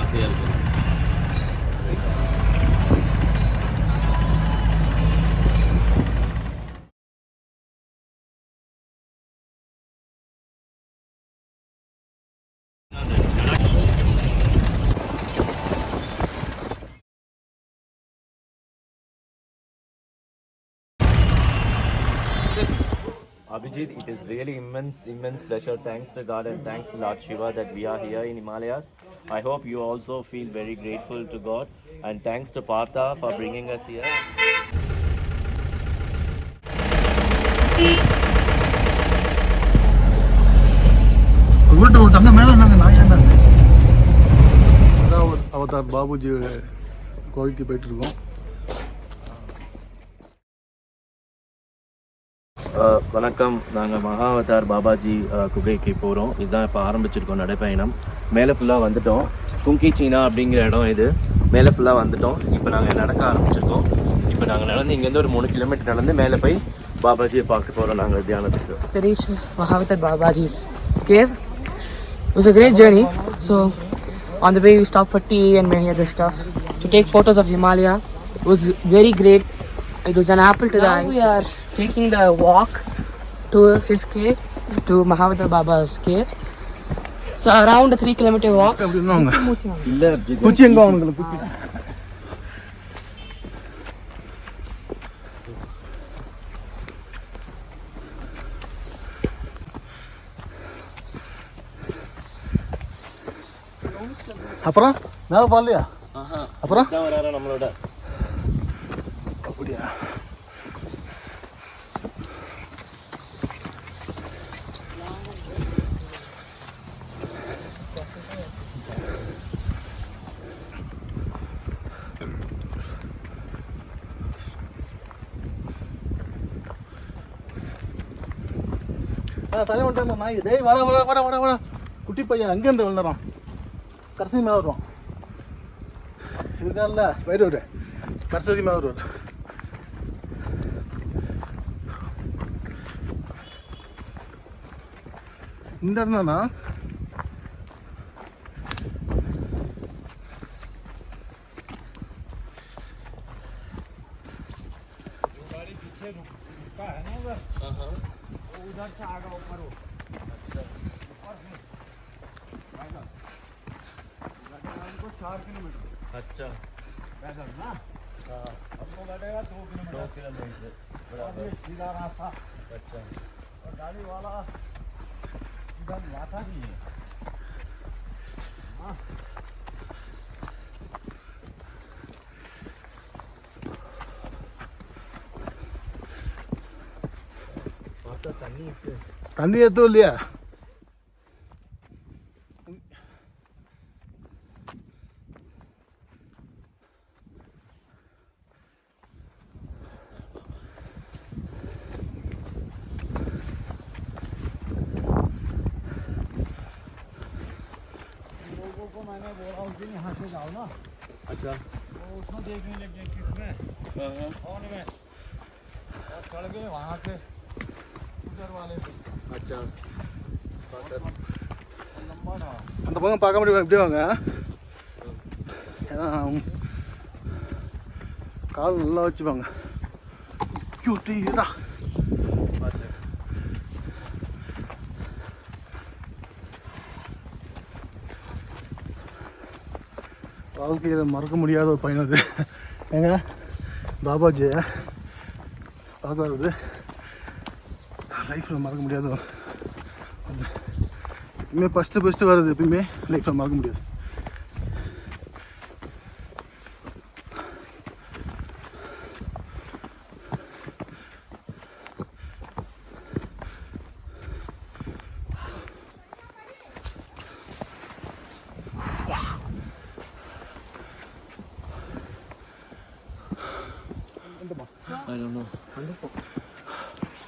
hacia Abhijit, it is really immense, immense pleasure. Thanks to God and thanks to Lord Shiva that we are here in Himalayas. I hope you also feel very grateful to God and thanks to Partha for bringing us here. உருட்டு விட்டு அங்கே மேலே நாங்கள் நான் ஏன் அதாவது Avatar பாபுஜியோட கோவிலுக்கு போயிட்டு இருக்கோம் வணக்கம். நாங்கள் மகாவதார் பாபாஜி குகைக்கு போகிறோம் இதுதான் இப்போ ஆரம்பிச்சிருக்கோம் நடைப்பயணம். மேலே ஃபுல்லாக வந்துட்டோம். குங்கி சீனா அப்படிங்கிற இடம் இது. மேலே ஃபுல்லாக வந்துட்டோம். இப்போ நாங்கள் நடக்க ஆரம்பிச்சிருக்கோம். இப்போ நாங்கள் நடந்து இங்கேருந்து ஒரு மூணு கிலோமீட்டர் நடந்து மேலே போய் பாபாஜியை பார்க்க போகிறோம் நாங்கள் தியானத்துக்கு. Reach Mahavatar Babaji's cave. It was a great journey. So, on the way, we stopped for tea and many other stuff. To take photos of Himalaya. It was very great. It was an apple to the eye. We are taking the walk to his cave, to Mahavatar Baba's cave. So, around a three kilometer walk. அப்படின்னா அவங்க இல்லை குச்சி எங்கே அவனுங்களுக்கு குச்சி அப்புறம் மேலே போகலையா அப்புறம் தான் வராரா நம்மளோட தலை வந்துட்டு நாய் டேய் வர வர வர வர வர குட்டி பையன் அங்கேருந்து விழுந்துறான் கடைசி மேலே வருவான். இருக்கான்ல வயிறு கடைசி மேலே வருவார். இந்த இடம் தானா अच्छा दो किलोमीटर अच्छा பார்த்தா தண்ணி இருக்கு தண்ணி எதுவும் இல்லையா बोला उस दिन यहाँ से जाओ ना अच्छा वो उसमें देखने लगे किसमें कौन में और चढ़ गए वहाँ से उधर वाले से अच्छा लंबा था அந்த பக்கம் பார்க்க முடியும் எப்படி வாங்க ஏன்னா கால் நல்லா வச்சுப்பாங்க கியூட்டிடா வாழ்க்கையில் மறக்க முடியாத ஒரு பயணம் அது ஏங்க பாபாஜியை பார்க்க வர்றது லைஃப்பில் மறக்க முடியாத ஒரு ஒண்ணு. எப்பயுமே ஃபஸ்ட்டு ஃபஸ்ட்டு வர்றது எப்பயுமே லைஃப்பில் மறக்க முடியாது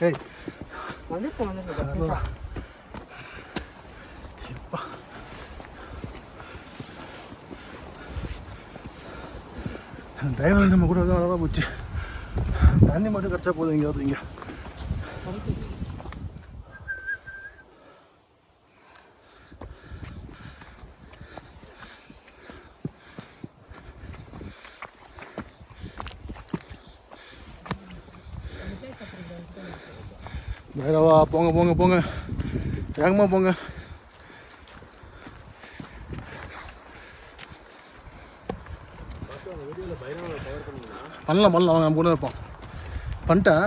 ஏய். Wonderful, wonderful. டிரைவர் நம்ம கூட தான் அழகாக போச்சு. தண்ணி மட்டும் கிடச்சா போதும் இங்கே வருது இங்கே பைரவா போங்க போங்க போங்க வேகமாக போங்க பண்ணலாம் பண்ணலாம் வாங்க நம்ம கூட இருப்போம் பண்ணிட்டேன்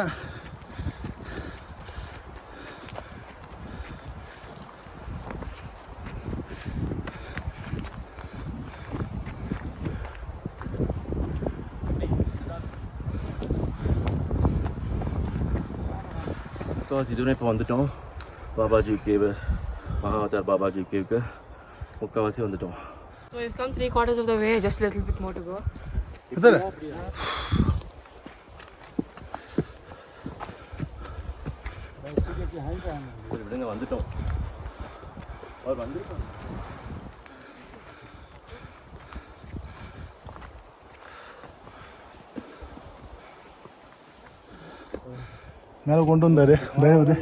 ஸோ இதுவரை இப்போ வந்துட்டோம் பாபாஜி கேவு மகாவதார் பாபாஜி கேவுக்கு முக்கால்வாசி வந்துட்டோம் So we've come three quarters of the way, just a little bit more to go. இதில் சரி, விடுங்க வந்துட்டோம் மேலே கொண்டு வந்தார். பைரவர்.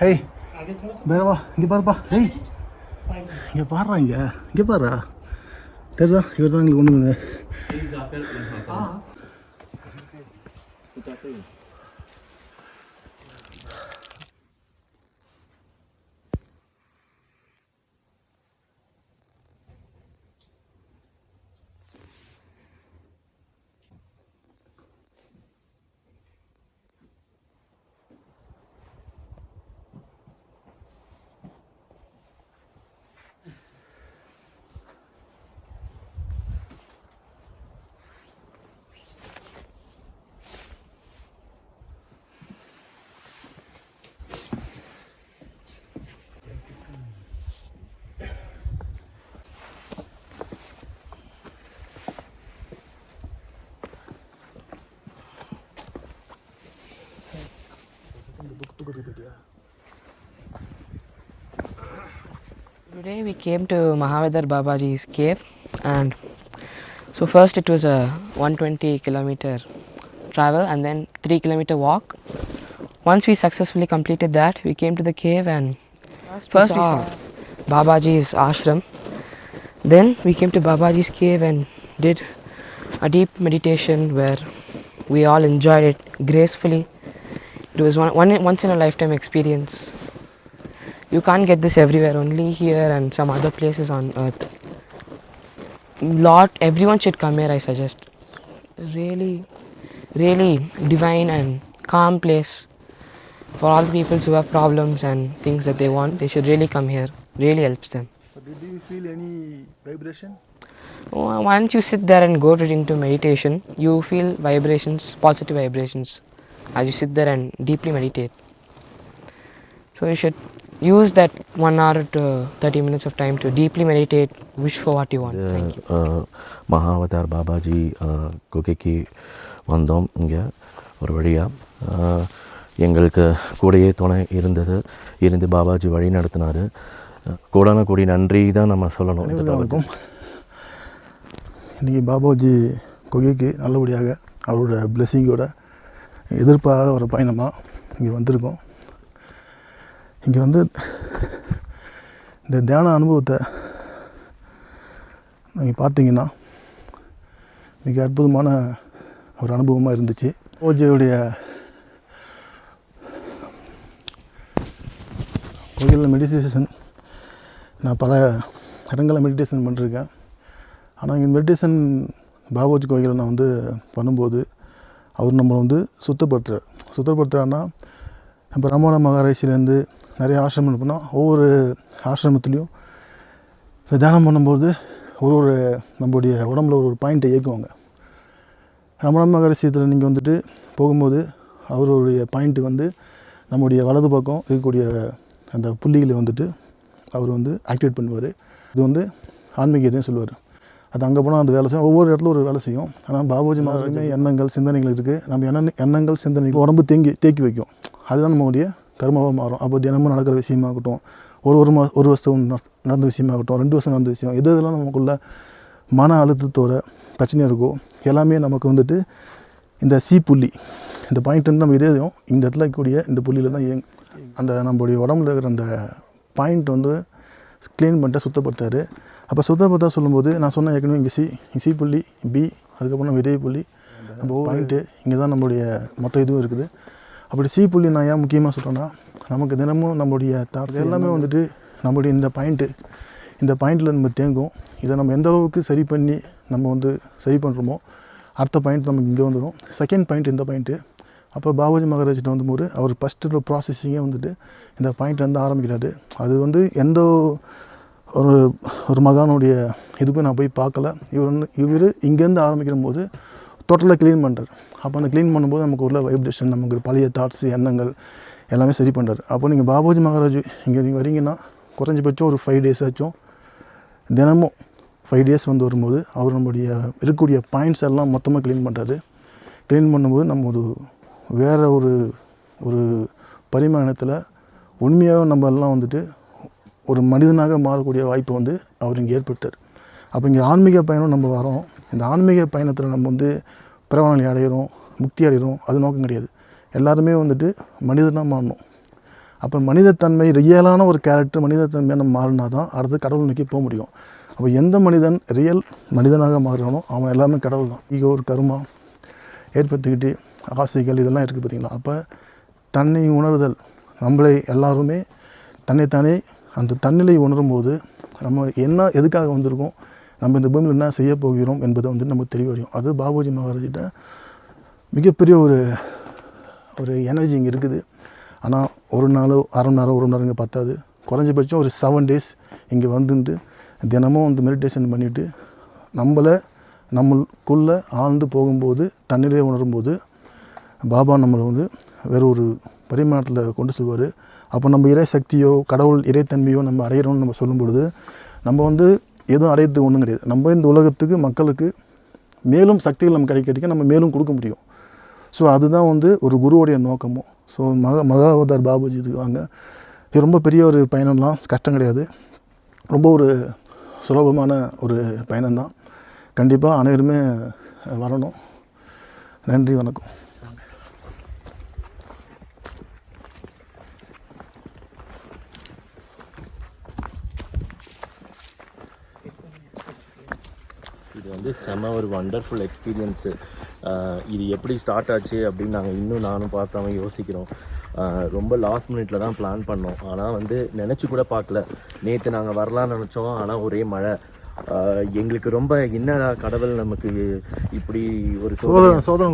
ஹேய். பைரவா இங்கே பாருப்பா. ஹேய். இங்கே பாடுறா இங்கே. இங்கே பாருடா. தெரியுதா? இவர் தான் எங்களுக்கு கொண்டு வந்தது Today we came to Mahavadar Babaji's cave and so first it was a 120 kilometer travel and then 3 kilometer walk. Once we successfully completed that we came to the cave and first we saw Babaji's ashram. Then we came to Babaji's cave and did a deep meditation where we all enjoyed it gracefully. It was one, one once in a lifetime experience. You can't get this everywhere, only here and some other places on earth. Lot, everyone should come here, I suggest. Really, really divine and calm place for all the people who have problems and things that they want. They should really come here. Really helps them. Did you feel any vibration? Oh, uh, once you sit there and go to- into meditation, you feel vibrations, positive vibrations, as you sit there and deeply meditate. So you should use that one hour to 30 minutes of time to deeply meditate, wish for what you want. Thank you. Mahavatar Babaji குகைக்கு வந்தோம் இங்கே ஒரு வழியாக எங்களுக்கு கூடயே துணை இருந்தது இருந்து பாபாஜி வழி நடத்தினார் கூடான கூடி நன்றி தான் நம்ம சொல்லணும் வணக்கம் இன்றைக்கி பாபாஜி குகைக்கு நல்லபடியாக அவரோட பிளெஸ்ஸிங்கோட எதிர்பாராத ஒரு பயணமாக இங்கே வந்திருக்கோம் இங்கே வந்து இந்த தியான அனுபவத்தை நீங்கள் பார்த்தீங்கன்னா மிக அற்புதமான ஒரு அனுபவமாக இருந்துச்சு. ஓஜியோடைய கோயிலில் மெடிடேஷன் நான் பல இடங்களில் மெடிடேஷன் பண்ணிருக்கேன். ஆனால் இங்கே மெடிடேஷன் பாபாஜி கோயிலில் நான் வந்து பண்ணும்போது அவர் நம்மளை வந்து சுத்தப்படுத்துகிறார் சுத்தப்படுத்துகிறாருன்னா நம்ம ரமண மகாராஷிலேருந்து நிறைய ஆசிரமம் பண்ணோம் ஒவ்வொரு ஆசிரமத்துலேயும் இப்போ தியானம் பண்ணும்போது ஒரு ஒரு நம்மளுடைய உடம்புல ஒரு ஒரு பாயிண்ட்டை இயக்குவாங்க. ரமண மகரிசியத்தில் நீங்கள் வந்துட்டு போகும்போது அவருடைய பாயிண்ட்டு வந்து நம்முடைய வலது பக்கம் இருக்கக்கூடிய அந்த புள்ளிகளை வந்துட்டு அவர் வந்து ஆக்டிவேட் பண்ணுவார். இது வந்து ஆன்மீகத்தையும் சொல்லுவார். அது அங்கே போனால் அந்த வேலை செய்யும். ஒவ்வொரு இடத்துல ஒரு வேலை செய்யும். ஆனால் பாபுஜி மகாராஜுமே எண்ணங்கள் சிந்தனைகள் இருக்குது நம்ம எண்ண எண்ணங்கள் சிந்தனைகள் உடம்பு தேங்கி தேக்கி வைக்கும். அதுதான் நம்மளுடைய கர்மாவாக மாறும் அப்போ தினமும் நடக்கிற விஷயமாகட்டும் ஒரு ஒரு மா ஒரு வருஷம் நட- நடந்த விஷயமாகட்டும் ரெண்டு வருஷம் நடந்த விஷயம் எது இதெல்லாம் நமக்குள்ள மன அழுத்தத்தோட பிரச்சனையாக இருக்கோ எல்லாமே நமக்கு வந்துட்டு இந்த சி புள்ளி இந்த பாயிண்ட் வந்து நம்ம இதயம் இந்த இடத்துல இருக்கக்கூடிய இந்த புள்ளியில் தான் இயங் அந்த நம்மளுடைய உடம்புல இருக்கிற அந்த பாயிண்ட் வந்து க்ளீன் பண்ணிட்டு சுத்தப்படுத்தாரு. அப்போ சுத்தப்படுத்த சொல்லும்போது நான் சொன்ன ஏற்கனவே இங்கே சி சி புள்ளி பி அதுக்கப்புறம் விதை புள்ளி நம்ம பாயிண்ட்டு இங்கே தான் நம்மளுடைய மொத்த இதுவும் இருக்குது. அப்படி சி புள்ளி நான் ஏன் முக்கியமாக சொல்கிறேன்னா நமக்கு தினமும் நம்மளுடைய தாட்ஸ் எல்லாமே வந்துட்டு நம்மளுடைய இந்த பாயிண்ட்டு இந்த பாயிண்டில் நம்ம தேங்கும். இதை நம்ம எந்த அளவுக்கு சரி பண்ணி நம்ம வந்து சரி பண்ணுறோமோ அடுத்த பாயிண்ட் நமக்கு இங்கே வந்துடும் செகண்ட் பாயிண்ட் இந்த பாயிண்ட்டு அப்போ பாபாஜி மகாராஜிட்ட வந்தும்போது அவர் ஃபஸ்ட்டு ப்ராசஸிங்கே வந்துட்டு இந்த பாயிண்ட்லேருந்து ஆரம்பிக்கிறாரு. அது வந்து எந்த ஒரு ஒரு மகானுடைய இதுக்கும் நான் போய் பார்க்கல. இவர் வந்து இவர் இங்கேருந்து ஆரம்பிக்கிற போது டோட்டலாக க்ளீன் பண்ணுறாரு அப்போ அந்த க்ளீன் பண்ணும்போது நமக்கு உள்ள வைப்ரேஷன் நமக்கு பழைய தாட்ஸ் எண்ணங்கள் எல்லாமே சரி பண்ணுறாரு அப்போ நீங்கள் பாபாஜி மகாராஜ் இங்கே நீங்கள் வரீங்கன்னா குறைஞ்சபட்சம் ஒரு ஃபைவ் டேஸ் ஆச்சும் தினமும் ஃபைவ் டேஸ் வந்து வரும்போது அவர் நம்முடைய இருக்கக்கூடிய பாயிண்ட்ஸ் எல்லாம் மொத்தமாக க்ளீன் பண்ணுறாரு க்ளீன் பண்ணும்போது நம்ம ஒரு வேறு ஒரு ஒரு பரிமாணத்தில் உண்மையாக நம்ம எல்லாம் வந்துட்டு ஒரு மனிதனாக மாறக்கூடிய வாய்ப்பை வந்து அவர் இங்கே ஏற்படுத்தார் அப்போ இங்கே ஆன்மீக பயணம் நம்ம வரோம் இந்த ஆன்மீக பயணத்தில் நம்ம வந்து பிரவணி அடைகிறோம் முக்தி அடைகிறோம் அது நோக்கம் கிடையாது. எல்லாருமே வந்துட்டு மனிதனாக மாறணும். அப்போ மனிதத்தன்மை ரியலான ஒரு கேரக்டர் மனிதத்தன்மையாக நம்ம மாறினா தான் அடுத்து கடவுள் நோக்கி போக முடியும். அப்போ எந்த மனிதன் ரியல் மனிதனாக மாறுறானோ அவன் எல்லாமே கடவுள் தான். ஈகோ ஒரு கருமா ஏற்படுத்திக்கிட்டு ஆசைகள் இதெல்லாம் இருக்குது பார்த்திங்களா அப்போ தன்னை உணர்தல் நம்மளை எல்லாருமே தன்னைத்தானே அந்த தன்னிலை உணரும்போது நம்ம என்ன எதுக்காக வந்திருக்கோம்? நம்ம இந்த பூமியில் என்ன செய்ய போகிறோம் என்பதை வந்து நமக்கு தெளிவடையும். அது பாபுஜி மகாராஜிட்ட மிகப்பெரிய ஒரு ஒரு எனர்ஜி இங்கே இருக்குது. ஆனால் ஒரு நாளோ அரை மணி நேரம் ஒரு மணி நேரம் இங்கே பத்தாது. குறைஞ்சபட்சம் ஒரு செவன் டேஸ் இங்கே வந்துட்டு தினமும் வந்து மெடிடேஷன் பண்ணிவிட்டு நம்மளை நம்மளுக்குள்ளே ஆழ்ந்து போகும்போது தண்ணிலே உணரும்போது பாபா நம்மளை வந்து வேறு ஒரு பரிமாணத்தில் கொண்டு செல்வார். அப்போ நம்ம இறை சக்தியோ கடவுள் இறைத்தன்மையோ நம்ம அடையிறோம்னு நம்ம சொல்லும் பொழுது நம்ம வந்து எதுவும் அடையிறது ஒன்றும் கிடையாது. நம்ம இந்த உலகத்துக்கு மக்களுக்கு மேலும் சக்திகள் நம்ம கிடைக்க கிடைக்க நம்ம மேலும் கொடுக்க முடியும். ஸோ அதுதான் வந்து ஒரு குருவுடைய நோக்கமும். ஸோ மகா மகாவதார் பாபுஜி இதுக்கு வாங்க இது ரொம்ப பெரிய ஒரு பயணம்லாம் கஷ்டம் கிடையாது. ரொம்ப ஒரு சுலபமான ஒரு பயணம்தான். கண்டிப்பாக அனைவருமே வரணும். நன்றி வணக்கம். வந்து செம ஒரு வண்டர்ஃபுல் எக்ஸ்பீரியன்ஸு இது எப்படி ஸ்டார்ட் ஆச்சு அப்படின்னு நாங்கள் இன்னும் நானும் பார்த்தவங்க யோசிக்கிறோம். ரொம்ப லாஸ்ட் மினிட்ல தான் பிளான் பண்ணோம். ஆனால் வந்து நினச்சி கூட பார்க்கல. நேற்று நாங்கள் வரலாம்னு நினச்சோம். ஆனால் ஒரே மழை. எங்களுக்கு ரொம்ப என்னடா கடவுள் நமக்கு இப்படி ஒரு சோதனை. சோதனை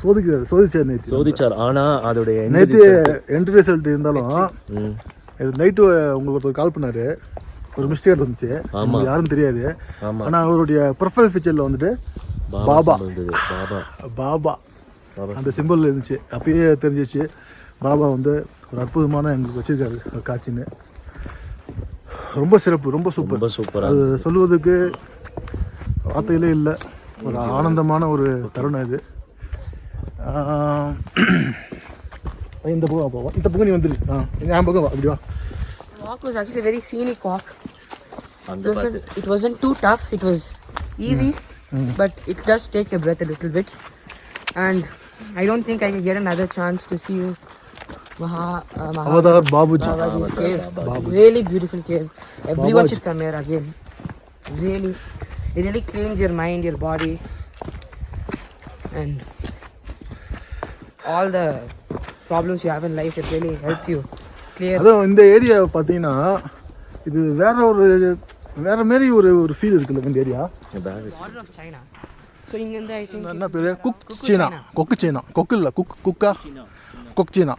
சோதிக்கிறாரு சோதிச்சார் நேற்று சோதிச்சார். ஆனால் அதோடைய நேற்று என்ட்ரி ரிசல்ட் இருந்தாலும் நைட்டு உங்களுக்கு ஒருத்தர் கால் பண்ணாரு. ஒரு மிஸ்டேக் வந்துச்சு. யாரும் தெரியாது. ஆனால் அவருடைய ப்ரொஃபைல் பிக்சரில் வந்துட்டு பாபா பாபா. பாபா. அந்த சிம்பிள் இருந்துச்சு. அப்பயே தெரிஞ்சிச்சு. பாபா வந்து ஒரு அற்புதமான எங்களுக்கு வச்சிருக்காரு காட்சின்னு. ரொம்ப சிறப்பு ரொம்ப சூப்பர் ரொம்ப சூப்பராக அது சொல்லுவதுக்கு வார்த்தையிலே இல்லை. ஒரு ஆனந்தமான ஒரு தருணம் இது. இந்த பக்கம் இந்த பக்கம் நீ வந்துரு. ஆ என் பக்கம் வா. அப்படி வா. The walk was actually a very scenic walk. It wasn't, it wasn't too tough. It was easy, mm. But it does take your breath a little bit. And I don't think I can get another chance to see you. Maha, uh, Maha, Avatar Babuji. Babaji's cave. Babuji. Really beautiful cave. Everyone Babaji. should come here again. Really, it really cleans your mind, your body, and all the problems you have in life. It really helps you. அதுவும் இந்த area பார்த்தீங்கன்னா இது வேற ஒரு வேற மாரி ஒரு ஒரு ஃபீல் இருக்குல்ல இந்த area back Border of China. So in the I think என்ன பேர்? குக் சீனா கொக்கு சீனா கொக்கு இல்லை குக் குக்கா கொக் சீனா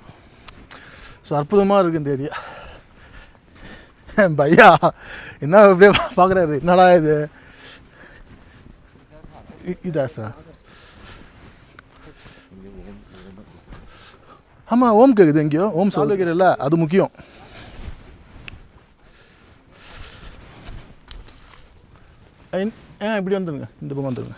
ஸோ அற்புதமாக இருக்குது இந்த ஏரியா பையா? என்ன அப்படியே பார்க்குறாரு என்னடா இது? இதா சார் ஆமாம் ஓம் கேட்குது எங்கேயோ? ஓம் சால் வைக்கிறல்ல அது முக்கியம். ஏன் இப்படி வந்துடுங்க இந்த பக்கம் வந்துடுங்க